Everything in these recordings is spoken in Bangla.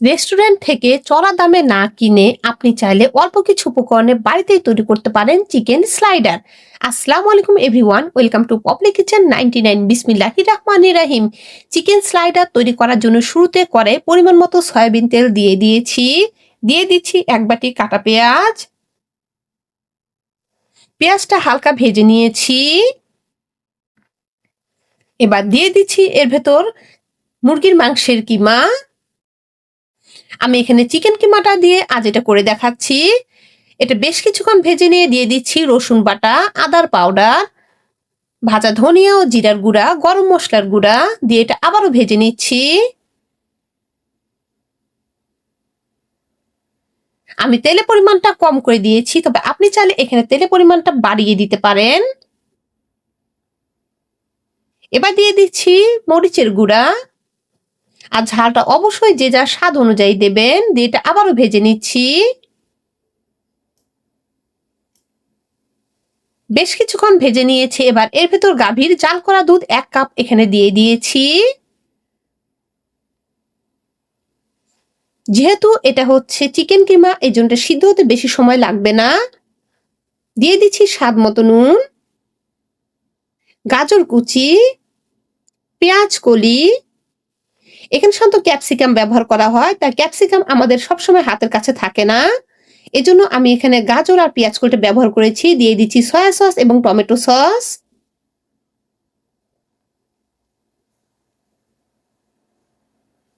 রেস্টুরেন্ট থেকে চড়া দামে না কিনে আপনি চাইলে অল্প কিছু উপকরণে বাড়িতেই তৈরি করতে পারেন চিকেন স্লাইডার আসসালামু আলাইকুম everyone welcome to public kitchen ninety nine বিসমিল্লাহি রহমানি রাহিম। চিকেন স্লাইডার তৈরি করার জন্য শুরুতে করে পরিমাণ মতো সয়াবিন তেল দিয়ে দিয়েছি। দিয়ে দিচ্ছি এক বাটি কাটা পেঁয়াজ। পেঁয়াজটা হালকা ভেজে নিয়েছি। এবার দিয়ে দিচ্ছি এর ভেতর মুরগির মাংসের কিমা। আমি এখানে চিকেন কিমাটা দিয়ে আজ এটা করে দেখাচ্ছি। এটা বেশ কিছুক্ষণ ভেজে নিয়ে দিয়ে দিচ্ছি রসুন বাটা, আদার পাউডার ভাজা ধনিয়া ও জিরার গুঁড়া, গরম মশলার গুঁড়া দিয়ে এটা আবারও ভেজে নিচ্ছি। আমি তেলের পরিমাণটা কম করে দিয়েছি, তবে আপনি চাইলে এখানে তেলের পরিমাণটা বাড়িয়ে দিতে পারেন। এবার দিয়ে দিচ্ছি মরিচের গুঁড়া আর ঝালটা অবশ্যই যে যার স্বাদ অনুযায়ী দেবেন। দিয়ে এটা আবারও ভেজে নিচ্ছি। বেশ কিছুক্ষণ ভেজে নিয়েছি। এবার এর ভেতর গাভীর জাল করা দুধ এক কাপ এখানে দিয়ে দিয়েছি। যেহেতু এটা হচ্ছে চিকেন কিমা, এই জন্য সিদ্ধ হতে বেশি সময় লাগবে না। দিয়ে দিচ্ছি স্বাদ মতো নুন, গাজর কুচি, পেঁয়াজ কলি এখানে সাধারণত ক্যাপসিকাম ব্যবহার করা হয়। তাই ক্যাপসিকাম আমাদের সবসময় হাতের কাছে থাকে না। এজন্য আমি এখানে গাজর আর পেঁয়াজ কলিটা ব্যবহার করেছি। দিয়ে দিচ্ছি সয়া সস এবং টমেটো সস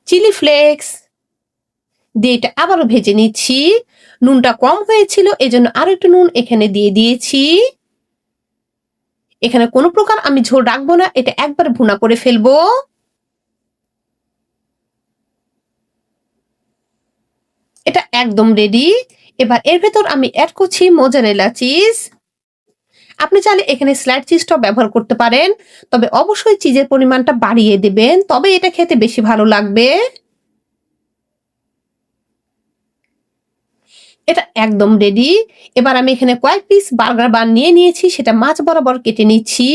চিলি ফ্লেক্স দিয়ে এটা আবারও ভেজে নিচ্ছি। নুনটা কম হয়েছিল, এজন্য আরও একটু নুন এখানে দিয়ে দিয়েছি। এখানে কোনো প্রকার আমি ঝোল রাখব না, এটা একবার ভুনা করে ফেলব এটা একদম রেডি এবার এর ভেতর আমি অ্যাড করছি মোজারেলা চিজ আপনি চাইলে এখানে স্লাইড চিজটাও ব্যবহার করতে পারেন, তবে অবশ্যই চিজের পরিমাণটা বাড়িয়ে দেবেন, তবে এটা খেতে বেশি ভালো লাগবে। এটা একদম রেডি এবার আমি এখানে কয়েক পিস বার্গার বান নিয়ে নিয়েছি, সেটা মাছ বরাবর কেটে নিচ্ছি।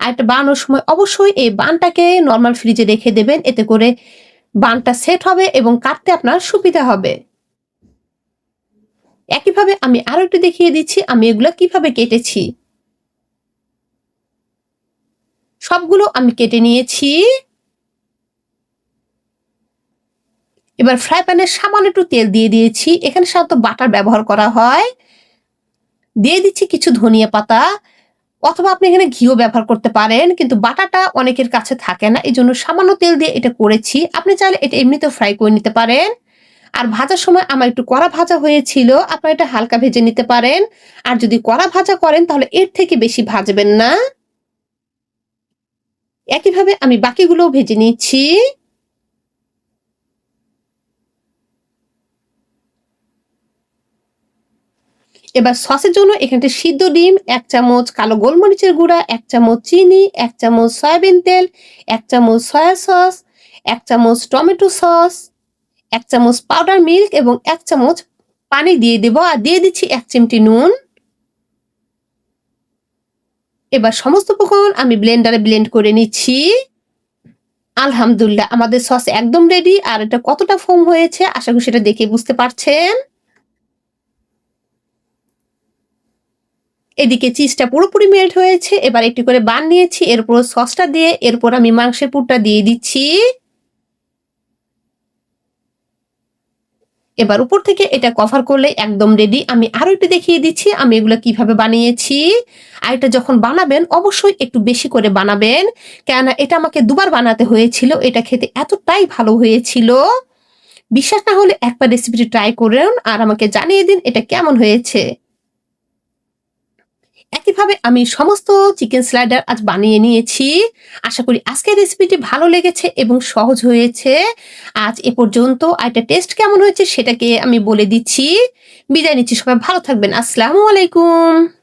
আর একটা বানানোর সময় অবশ্যই এই বানটাকে নর্মাল ফ্রিজে রেখে দেবেন, এতে করে বানটা সেট হবে এবং কাটতে আপনার সুবিধা হবে। একইভাবে আমি আরও একটু দেখিয়ে দিচ্ছি, আমি এগুলো কীভাবে কেটেছি। সবগুলো আমি কেটে নিয়েছি। এবার ফ্রাই প্যানে সামান্য একটু তেল দিয়ে দিয়েছি। এখানে সাধারণত বাটার ব্যবহার করা হয়। দিয়ে দিচ্ছি কিছু ধনিয়া পাতা, অথবা আপনি এখানে ঘিও ব্যবহার করতে পারেন, কিন্তু বাটাটা অনেকের কাছে থাকে না এই জন্য সামান্য তেল দিয়ে এটা করেছি। আপনি চাইলে এটা এমনিতেও ফ্রাই করে নিতে পারেন। আর ভাজার সময় আমার একটু কড়া ভাজা হয়েছিল, আপনারা এটা হালকা ভেজে নিতে পারেন। আর যদি কড়া ভাজা করেন, তাহলে এর থেকে বেশি ভাজবেন না। একইভাবে আমি বাকিগুলোও ভেজে নিচ্ছি। এবার সসের জন্য এখানে সিদ্ধ ডিম, এক চামচ কালো গোলমরিচের গুঁড়া, এক চামচ চিনি, এক চামচ সয়াবিন তেল, এক চামচ সয়া সস, এক চামচ টমেটো সস এক চামচ পাউডার মিল্ক এবং এক চামচ পানি দিয়ে দেব আর দিয়ে দিচ্ছি এক চিমটি নুন। এবার সমস্ত উপকরণ আমি ব্লেন্ডারে ব্লেন্ড করে নিচ্ছি। আলহামদুলিল্লাহ, আমাদের সস একদম রেডি আর এটা কতটা ফোম হয়েছে আশা করি সেটা দেখে বুঝতে পারছেন। এদিকে চিজটা পুরোপুরি মেল্ট হয়েছে, এবার একটি করে বান নিয়েছি, এরপর সসটা দিয়ে, এরপর আমি মাংসের পুরটা দিয়ে দিচ্ছি। এবার উপর থেকে এটা কভার করলে একদম রেডি আমি আরও একটু দেখিয়ে দিচ্ছি, আমি এগুলো কীভাবে বানিয়েছি। আর এটা যখন বানাবেন, অবশ্যই একটু বেশি করে বানাবেন। কেননা এটা আমাকে দুবার বানাতে হয়েছিল, এটা খেতে এতটাই ভালো হয়েছিল। বিশ্বাস না হলে একবার রেসিপিটি ট্রাই করুন আর আমাকে জানিয়ে দিন এটা কেমন হয়েছে। একইভাবে আমি সমস্ত চিকেন স্লাইডার আজ বানিয়ে নিয়েছি। আশা করি আজকের রেসিপিটি ভালো লেগেছে এবং সহজ হয়েছে। আজ এ পর্যন্ত আর এটা টেস্ট কেমন হয়েছে সেটাকে আমি বলে দিচ্ছি। বিদায় নিচ্ছি সবাই, ভালো থাকবেন। আসসালামু আলাইকুম।